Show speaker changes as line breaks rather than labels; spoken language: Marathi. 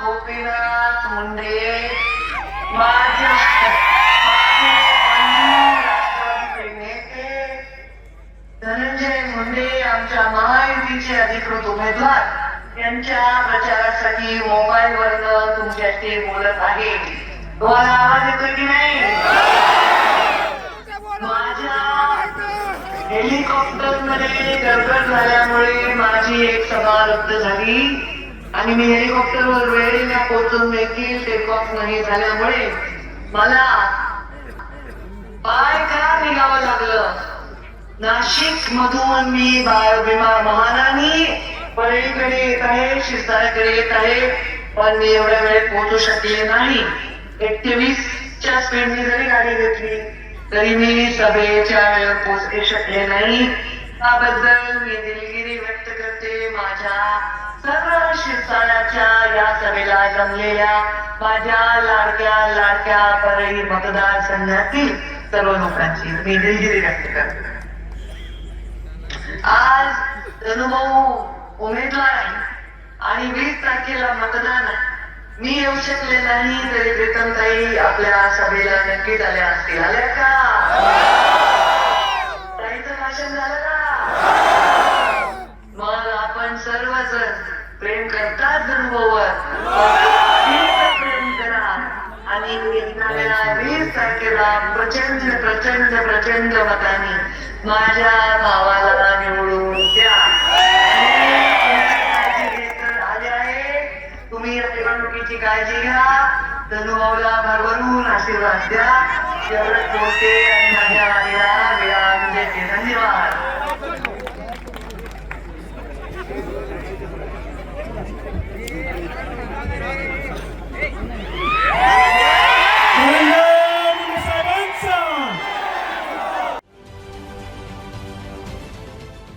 गोपीनाथ मुंडे धनंजय मुंडे आमच्या महायुतीचे अधिकृत उमेदवार यांच्या प्रचारासाठी मोबाईल वरन तुमच्याशी बोलत आहे. तुम्हाला आवाज की नाही? माझ्या हेलिकॉप्टरमध्ये झाल्यामुळे माझी एक सभा रद्द झाली. आणि मी हेलिकॉप्टरवर वेळेला पोहोचून देखील टेक ऑफ नाही झाल्यामुळे मला पाय का निघावं लागलं? नाशिक मधून मी बाळभीमा महाराणी पलीकडे येत आहे शिरसाळ्याकडे येत आहे पण मी एवढ्या वेळेत पोहोचू शकले नाही. एकवीसच्या स्पीडने जरी गाडी घेतली तरी मी सभेच्या वेळेवर पोहोचू शकले नाही. त्याबद्दल मी दिलगिरी व्यक्त करते. माझ्या सर्व शिरसाळ्याच्या या सभेला जमलेल्या माझ्या लाडक्या लाडक्या परळी मतदारसंघातील सर्व लोकांची मी दिलगिरी व्यक्त करते. आज धनुभाऊ उमेदवार आहे आणि वीस तारखेला मतदान आहे. मी येऊ शकले नाही तरी प्रीतमताई आपल्या सभेला नक्कीच आल्या असतील. आल्या का? प्रेम करतात धनुभाऊवर प्रेम करा आणि येणाऱ्या वीस तारखेला प्रचंड प्रचंड प्रचंड मताने माझ्या भावाला निवडून द्या. काळजी आले आहे तुम्ही या निवडणुकीची काळजी घ्या. धनुभाऊला भरभरून आशीर्वाद द्या. एवढंच बोलते आणि माझ्या आलेला विराम